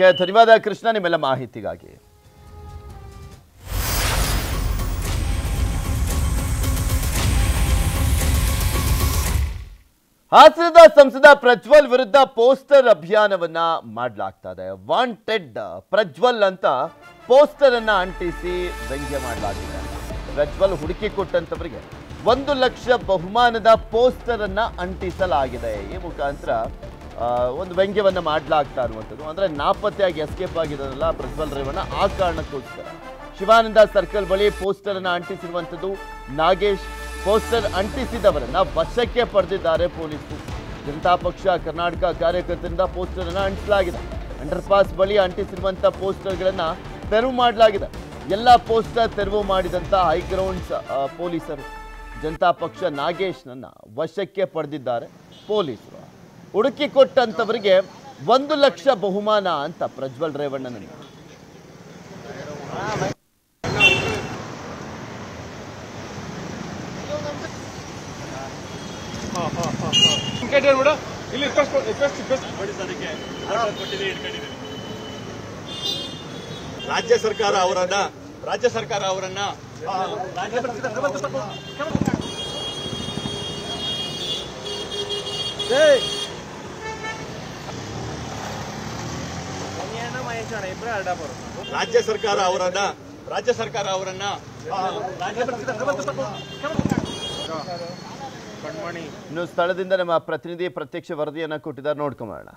Okay ಧನ್ಯವಾದ ಕೃಷ್ಣ, ನಿಮ್ಮೆಲ್ಲ ಮಾಹಿತಿಗಾಗಿ. ಹಾಸನದ ಸಂಸದ ಪ್ರಜ್ವಲ್ ವಿರುದ್ಧ ಪೋಸ್ಟರ್ ಅಭಿಯಾನವನ್ನ ಮಾಡಲಾಗ್ತಾ ಇದೆ ವಾಂಟೆಡ್ ಪ್ರಜ್ವಲ್ ಅಂತ ಪೋಸ್ಟರ್ ಅನ್ನ ಅಂಟಿಸಿ ವ್ಯಂಗ್ಯ ಮಾಡಲಾಗಿದೆ. ಪ್ರಜ್ವಲ್ ಹುಡುಕಿ ಕೊಟ್ಟಂತವರಿಗೆ ಒಂದು ಲಕ್ಷ ಬಹುಮಾನದ ಪೋಸ್ಟರ್ ಅನ್ನ ಅಂಟಿಸಲಾಗಿದೆ. ಈ ಮುಖಾಂತರ ಒಂದು ವ್ಯಂಗ್ಯವನ್ನು ಮಾಡಲಾಗ್ತಾ ಇರುವಂಥದ್ದು. ಅಂದರೆ ನಾಪತ್ತೆಯಾಗಿ ಎಸ್ಕೇಪ್ ಆಗಿರೋದಲ್ಲ ಪ್ರಜ್ವಲ್ ರೇವಣ್ಣ, ಆ ಕಾರಣಕ್ಕೋಸ್ಕರ. ಶಿವಾನಂದ ಸರ್ಕಲ್ ಬಳಿ ಪೋಸ್ಟರ್ ಅನ್ನು ಅಂಟಿಸಿರುವಂಥದ್ದು ನಾಗೇಶ್. ಪೋಸ್ಟರ್ ಅಂಟಿಸಿದವರನ್ನ ವಶಕ್ಕೆ ಪಡೆದಿದ್ದಾರೆ ಪೊಲೀಸರು. ಜನತಾ ಪಕ್ಷ, ಕರ್ನಾಟಕ ಕಾರ್ಯಕರ್ತರಿಂದ ಪೋಸ್ಟರ್ ಅನ್ನು ಅಂಟಿಸಲಾಗಿದೆ. ಅಂಡರ್ ಪಾಸ್ ಬಳಿ ಅಂಟಿಸಿರುವಂತ ಪೋಸ್ಟರ್ಗಳನ್ನು ತೆರವು ಮಾಡಲಾಗಿದೆ. ಎಲ್ಲ ಪೋಸ್ಟರ್ ತೆರವು ಮಾಡಿದಂತ ಹೈಗ್ರೌಂಡ್ಸ್ ಪೊಲೀಸರು. ಜನತಾ ಪಕ್ಷ ನಾಗೇಶ್ನನ್ನ ವಶಕ್ಕೆ ಪಡೆದಿದ್ದಾರೆ ಪೊಲೀಸರು. ಹುಡುಕಿ ಕೊಟ್ಟಂತವರಿಗೆ ಒಂದು ಲಕ್ಷ ಬಹುಮಾನ ಅಂತ ಪ್ರಜ್ವಲ್ ರೇವಣ್ಣನ ಇಲ್ಲಿ ರಿಕ್ವೆಸ್ಟ್ ರಿಕ್ವೆಸ್ಟ್ ರಿಕ್ವೆಸ್ಟ್ ರಾಜ್ಯ ಸರ್ಕಾರ ಅವರನ್ನ ರಾಜ್ಯ ಸರ್ಕಾರ ಅವರನ್ನ. ಹೇ ರಾಜ್ಯ ರಾಜ್ಯ ಸರ್ಕಾರ ಅವರನ್ನ ರಾಜ್ಯ ಸರ್ಕಾರ ಅವರನ್ನ ಇನ್ನು ಸ್ಥಳದಿಂದ ನಮ್ಮ ಪ್ರತಿನಿಧಿ ಪ್ರತ್ಯಕ್ಷ ವರದಿಯನ್ನ ಕೊಟ್ಟಿದ್ದಾರೆ. ನೋಡ್ಕೊಂಬೋಣ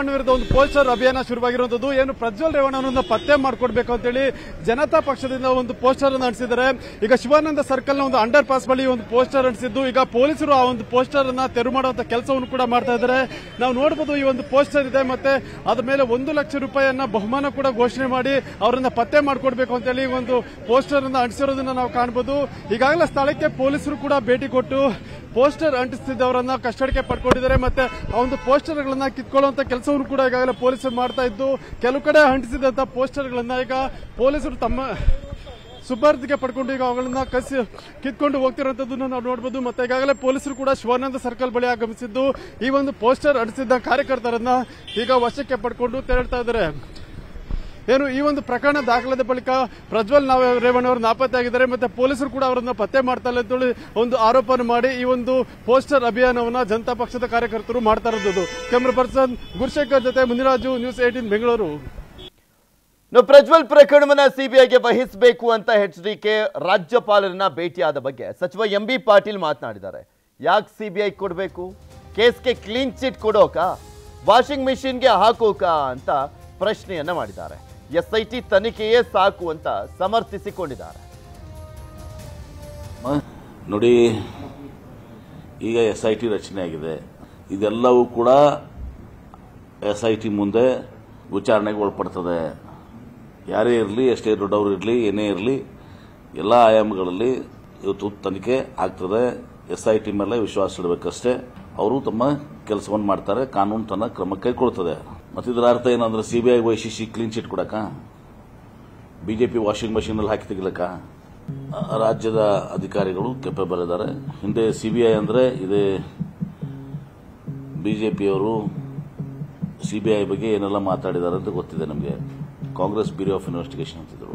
ರೇವಣ್ಣ ವಿರುದ್ಧ ಒಂದು ಪೋಸ್ಟರ್ ಅಭಿಯಾನ ಶುರುವಾಗಿರುವಂತದ್ದು. ಏನು ಪ್ರಜ್ವಲ್ ರೇವಣ್ಣನನ್ನ ಪತ್ತೆ ಮಾಡ್ಕೊಡ್ಬೇಕು ಅಂತೇಳಿ ಜನತಾ ಪಕ್ಷದಿಂದ ಒಂದು ಪೋಸ್ಟರ್ ಅನ್ನು ಅಂಟಿಸಿದ್ದಾರೆ. ಈಗ ಶಿವಾನಂದ ಸರ್ಕಲ್ನ ಒಂದು ಅಂಡರ್ ಪಾಸ್ ಬಳಿ ಒಂದು ಪೋಸ್ಟರ್ ಅಂಟಿಸಿದ್ದು. ಈಗ ಪೊಲೀಸರು ಆ ಒಂದು ಪೋಸ್ಟರ್ ಅನ್ನ ತೆರವು ಮಾಡುವಂತ ಕೆಲಸವನ್ನು ಕೂಡ ಮಾಡ್ತಾ ಇದ್ದಾರೆ. ನಾವು ನೋಡಬಹುದು ಈ ಒಂದು ಪೋಸ್ಟರ್ ಇದೆ ಮತ್ತೆ ಅದ್ರ ಮೇಲೆ ಒಂದು ಲಕ್ಷ ರೂಪಾಯಿಯನ್ನ ಬಹುಮಾನ ಕೂಡ ಘೋಷಣೆ ಮಾಡಿ ಅವರನ್ನ ಪತ್ತೆ ಮಾಡ್ಕೊಡ್ಬೇಕು ಅಂತೇಳಿ ಒಂದು ಪೋಸ್ಟರ್ ಅನ್ನ ಅಂಟಿಸಿರೋದನ್ನ ನಾವು ಕಾಣಬಹುದು ಈಗಾಗಲೇ ಸ್ಥಳಕ್ಕೆ ಪೊಲೀಸರು ಕೂಡ ಭೇಟಿ ಕೊಟ್ಟು ಪೋಸ್ಟರ್ ಅಂಟಿಸ್ತಿದ್ದವರನ್ನ ಕಸ್ಟಡಿಗೆ ಪಡ್ಕೊಂಡಿದ್ದಾರೆ. ಮತ್ತೆ ಆ ಒಂದು ಪೋಸ್ಟರ್ಗಳನ್ನ ಕಿತ್ಕೊಳ್ಳುವಂತ ಕೆಲಸವನ್ನು ಕೂಡ ಈಗಾಗಲೇ ಪೊಲೀಸರು ಮಾಡ್ತಾ ಇದ್ದು ಕೆಲವು ಕಡೆ ಅಂಟಿಸಿದಂಥ ಪೋಸ್ಟರ್ಗಳನ್ನ ಈಗ ಪೊಲೀಸರು ತಮ್ಮ ಸುಬರ್ದಿಗೆ ಪಡ್ಕೊಂಡು ಈಗ ಅವುಗಳನ್ನ ಕಸಿ ಕಿತ್ಕೊಂಡು ಹೋಗ್ತಿರುವಂತದ್ದನ್ನು ನಾವು ನೋಡಬಹುದು ಮತ್ತೆ ಈಗಾಗಲೇ ಪೊಲೀಸರು ಕೂಡ ಶಿವಾನಂದ ಸರ್ಕಲ್ ಬಳಿ ಆಗಮಿಸಿದ್ದು ಈ ಒಂದು ಪೋಸ್ಟರ್ ಅಂಟಿಸಿದ್ದ ಕಾರ್ಯಕರ್ತರನ್ನ ಈಗ ವಶಕ್ಕೆ ಪಡ್ಕೊಂಡು ತೆರಳ್ತಾ ಇದ್ದಾರೆ. ಏನು, ಈ ಒಂದು ಪ್ರಕರಣ ದಾಖಲಾದ ಬಳಿಕ ಪ್ರಜ್ವಲ್ ನಾವ್ ರೇವಣ್ಣ ಅವರು ನಾಪತ್ತೆಯಾಗಿದ್ದಾರೆ, ಮತ್ತೆ ಪೊಲೀಸರು ಕೂಡ ಅವರನ್ನ ಪತ್ತೆ ಮಾಡ್ತಾ ಇಲ್ಲ ಅಂತೇಳಿ ಒಂದು ಆರೋಪವನ್ನು ಮಾಡಿ ಈ ಒಂದು ಪೋಸ್ಟರ್ ಅಭಿಯಾನವನ್ನ ಜನತಾ ಪಕ್ಷದ ಕಾರ್ಯಕರ್ತರು ಮಾಡ್ತಾ ಇರೋದು. ಕ್ಯಾಮ್ರಾ ಪರ್ಸನ್ ಗುರುಶೇಖರ್ ಜೊತೆ ಮುನಿರಾಜು, ನ್ಯೂಸ್ ಏಟೀನ್ ಬೆಂಗಳೂರು. ಪ್ರಜ್ವಲ್ ಪ್ರಕರಣವನ್ನ ಸಿಬಿಐಗೆ ವಹಿಸಬೇಕು ಅಂತ ಎಚ್ ಡಿ ಕೆ ರಾಜ್ಯಪಾಲರನ್ನ ಭೇಟಿಯಾದ ಬಗ್ಗೆ ಸಚಿವ ಎಂ ಬಿ ಪಾಟೀಲ್ ಮಾತನಾಡಿದ್ದಾರೆ. ಯಾಕೆ ಸಿಬಿಐ ಕೊಡಬೇಕು? ಕೇಸ್ಗೆ ಕ್ಲೀನ್ ಚಿಟ್ ಕೊಡೋಕ? ವಾಷಿಂಗ್ ಮಿಷಿನ್ಗೆ ಹಾಕೋಕ ಅಂತ ಪ್ರಶ್ನೆಯನ್ನ ಮಾಡಿದ್ದಾರೆ. ಎಸ್ ಐ ಟಿ ತನಿಖೆಯೇ ಸಾಕು ಅಂತ ಸಮರ್ಥಿಸಿಕೊಂಡಿದ್ದಾರೆ. ನೋಡಿ, ಈಗ ಎಸ್ ಐ ಟಿ ರಚನೆ ಆಗಿದೆ. ಇದೆಲ್ಲವೂ ಕೂಡ ಎಸ್ ಐ ಟಿ ಮುಂದೆ ವಿಚಾರಣೆಗೆ ಒಳಪಡ್ತದೆ. ಯಾರೇ ಇರಲಿ, ಎಷ್ಟೇ ದೊಡ್ಡವರು ಇರಲಿ, ಏನೇ ಇರಲಿ, ಎಲ್ಲ ಆಯಾಮಗಳಲ್ಲಿ ಇವತ್ತು ತನಿಖೆ ಆಗ್ತದೆ. ಎಸ್ ಐ ಟಿ ಮೇಲೆ ವಿಶ್ವಾಸ ಇಡಬೇಕಷ್ಟೇ. ಅವರು ತಮ್ಮ ಕೆಲಸವನ್ನು ಮಾಡ್ತಾರೆ, ಕಾನೂನು ತನ್ನ ಕ್ರಮ ಕೈಗೊಳ್ತದೆ. ಮತ್ತು ಇದರ ಅರ್ಥ ಏನಂದ್ರೆ ಸಿಬಿಐ ವಹಿಸಿ ಕ್ಲೀನ್ ಚಿಟ್ ಕೊಡಕ? ಬಿಜೆಪಿ ವಾಷಿಂಗ್ ಮಷಿನ್ ಅಲ್ಲಿ ಹಾಕಿ ತೆಗಿಲಕ್ಕ ರಾಜ್ಯದ ಅಧಿಕಾರಿಗಳು ಕೆಪೇಬಲ್ ಇದ್ದಾರೆ ಹಿಂದೆ ಸಿಬಿಐ ಅಂದ್ರೆ ಇದೇ ಬಿಜೆಪಿಯವರು ಸಿಬಿಐ ಬಗ್ಗೆ ಏನೆಲ್ಲ ಮಾತಾಡಿದ್ದಾರೆ ಅಂತ ಗೊತ್ತಿದೆ ನಮಗೆ. ಕಾಂಗ್ರೆಸ್ ಬ್ಯೂರೋ ಆಫ್ ಇನ್ವೆಸ್ಟಿಗೇಷನ್ ಅಂತಿದ್ರು.